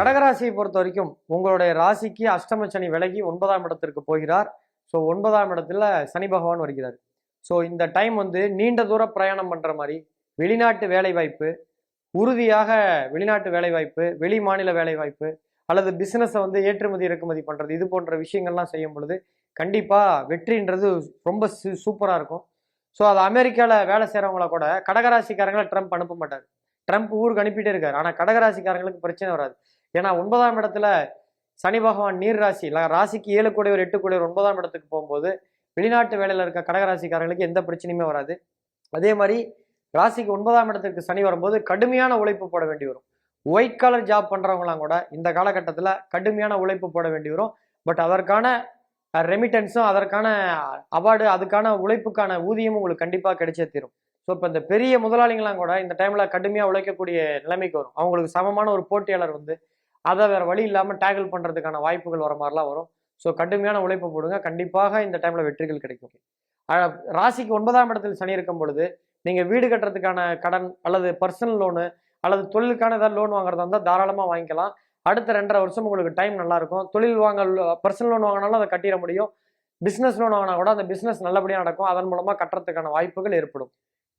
கடகராசியை பொறுத்த வரைக்கும் உங்களுடைய ராசிக்கு அஷ்டம சனி விலகி ஒன்பதாம் இடத்திற்கு போகிறார். ஸோ ஒன்பதாம் இடத்துல சனி பகவான் வருகிறார். ஸோ இந்த டைம் வந்து நீண்ட தூர பிரயாணம் பண்ற மாதிரி வெளிநாட்டு வேலைவாய்ப்பு உறுதியாக வெளிநாட்டு வேலைவாய்ப்பு வெளி மாநில வேலைவாய்ப்பு அல்லது பிஸ்னஸை வந்து ஏற்றுமதி இறக்குமதி பண்றது இது போன்ற விஷயங்கள்லாம் செய்யும் பொழுது கண்டிப்பா வெற்றின்றது ரொம்ப சூப்பரா இருக்கும். ஸோ அது அமெரிக்காவில் வேலை செய்கிறவங்கள கூட கடகராசிக்காரங்களை ட்ரம்ப் அனுப்ப மாட்டார். ட்ரம்ப் ஊருக்கு அனுப்பிட்டே இருக்காரு. ஆனால் கடகராசிக்காரங்களுக்கு பிரச்சனை வராது. ஏன்னா ஒன்பதாம் இடத்துல சனி பகவான் நீர் ராசி இல்லை ராசிக்கு ஏழு கோடி ஒரு எட்டு கோடி ஒன்பதாம் இடத்துக்கு போகும்போது வெளிநாட்டு வேலையில் இருக்க கடகராசிக்காரங்களுக்கு எந்த பிரச்சனையுமே வராது. அதே மாதிரி ராசிக்கு ஒன்பதாம் இடத்துக்கு சனி வரும்போது கடுமையான உழைப்பு போட வேண்டி வரும். ஒயிட் கலர் ஜாப் பண்ணுறவங்களாம் கூட இந்த காலகட்டத்தில் கடுமையான உழைப்பு போட வேண்டி வரும். பட் அதற்கான ரெமிட்டன்ஸும் அதற்கான அவார்டு அதுக்கான உழைப்புக்கான ஊதியமும் உங்களுக்கு கண்டிப்பாக கிடைச்சே தீரும். ஸோ இப்போ இந்த பெரிய முதலாளிங்களாம் கூட இந்த டைமில் கடுமையாக உழைக்கக்கூடிய நிலைமைக்கு வரும். அவங்களுக்கு சமமான ஒரு போட்டியாளர் வந்து அதை வேற வழி இல்லாமல் டேக்கிள் பண்றதுக்கான வாய்ப்புகள் வர மாதிரிலாம் வரும். ஸோ கடுமையான உழைப்பு போடுங்க. கண்டிப்பாக இந்த டைம்ல வெற்றிகள் கிடைக்கும். ராசிக்கு ஒன்பதாம் இடத்தில் சனி இருக்கும் பொழுது நீங்க வீடு கட்டுறதுக்கான கடன் அல்லது பர்சனல் லோனு அல்லது தொழிலுக்கான ஏதாவது லோன் வாங்குறதா இருந்தால் தாராளமாக வாங்கிக்கலாம். அடுத்த ரெண்டரை வருஷம் உங்களுக்கு டைம் நல்லா இருக்கும். தொழில் வாங்க பர்சனல் லோன் வாங்கினாலும் அதை கட்டிட முடியும். பிஸ்னஸ் லோன் வாங்கினா கூட அந்த பிஸ்னஸ் நல்லபடியாக நடக்கும். அதன் மூலமாக கட்டுறதுக்கான வாய்ப்புகள் ஏற்படும்.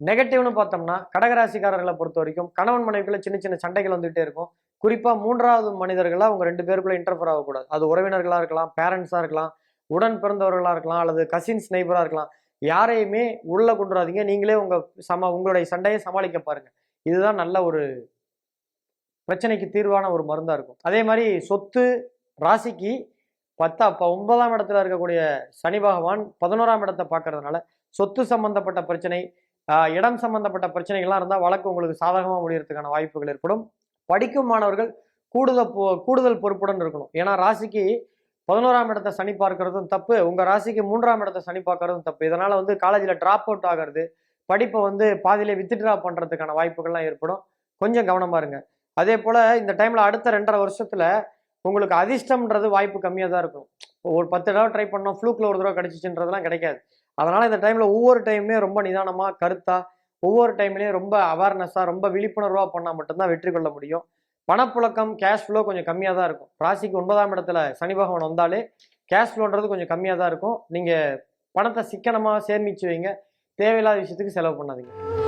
நெகட்டிவ்னு பார்த்தோம்னா கடகராசிக்காரர்களை பொறுத்த வரைக்கும் கணவன் மனைவிக்குள்ள சின்ன சின்ன சண்டைகள் வந்துகிட்டே இருக்கும். குறிப்பாக மூன்றாவது மனிதர்களா அவங்க ரெண்டு பேருக்குள்ள இன்டர்ஃபர் ஆகக்கூடாது. அது உறவினர்களாக இருக்கலாம் பேரண்ட்ஸாக இருக்கலாம் உடன் பிறந்தவர்களாக இருக்கலாம் அல்லது கசின்ஸ் நெய்பராக இருக்கலாம். யாரையுமே உள்ள கொண்டுறாதீங்க நீங்களே உங்க சம உங்களுடைய சண்டையை சமாளிக்க பாருங்க. இதுதான் நல்ல ஒரு பிரச்சனைக்கு தீர்வான ஒரு மருந்தா இருக்கும். அதே மாதிரி சொத்து ராசிக்கு பத்தா அப்போ ஒன்பதாம் இடத்துல இருக்கக்கூடிய சனி பகவான் பதினோராம் இடத்தை பார்க்கறதுனால சொத்து சம்பந்தப்பட்ட பிரச்சனை ஆஹ் இடம் சம்பந்தப்பட்ட பிரச்சனைகள்லாம் இருந்தால் வழக்கு உங்களுக்கு சாதகமாக முடியறதுக்கான வாய்ப்புகள் ஏற்படும். படிக்கும் மாணவர்கள் கூடுதல் கூடுதல் பொறுப்புடன் இருக்கணும். ஏன்னா ராசிக்கு பதினோராம் இடத்தை சனி பார்க்கறதும் தப்பு. உங்கள் ராசிக்கு மூன்றாம் இடத்தை சனி பார்க்கறதும் தப்பு. இதனால் வந்து காலேஜில் ட்ராப் அவுட் ஆகிறது படிப்பை வந்து பாதியிலே வித்ட்ரா பண்ணுறதுக்கான வாய்ப்புகள்லாம் ஏற்படும். கொஞ்சம் கவனமா இருங்க. அதே போல் இந்த டைமில் அடுத்த ரெண்டரை வருஷத்தில் உங்களுக்கு அதிர்ஷ்டம்ன்றது வாய்ப்பு கம்மியாக தான் இருக்கும். ஒரு பத்து தடவை ட்ரை பண்ணோம் ஃப்ளூக்கில் ஒரு தடவை கிடச்சிச்சுன்றதுலாம் கிடைக்காது. அதனால் இந்த டைமில் ஒவ்வொரு டைமுமே ரொம்ப நிதானமாக கருத்தாக ஒவ்வொரு டைம்லேயும் ரொம்ப அவேர்னஸாக ரொம்ப விழிப்புணர்வாக பண்ணால் மட்டும்தான் வெற்றி கொள்ள முடியும். பணப்புழக்கம் கேஷ் ஃப்ளோ கொஞ்சம் கம்மியாக தான் இருக்கும். ராசிக்கு ஒன்பதாம் இடத்துல சனி பகவான் வந்தாலே கேஷ் ஃப்ளோன்றது கொஞ்சம் கம்மியாக தான் இருக்கும். நீங்கள் பணத்தை சிக்கனமாக சேமிச்சு வைங்க. தேவையில்லாத விஷயத்துக்கு செலவு பண்ணாதீங்க.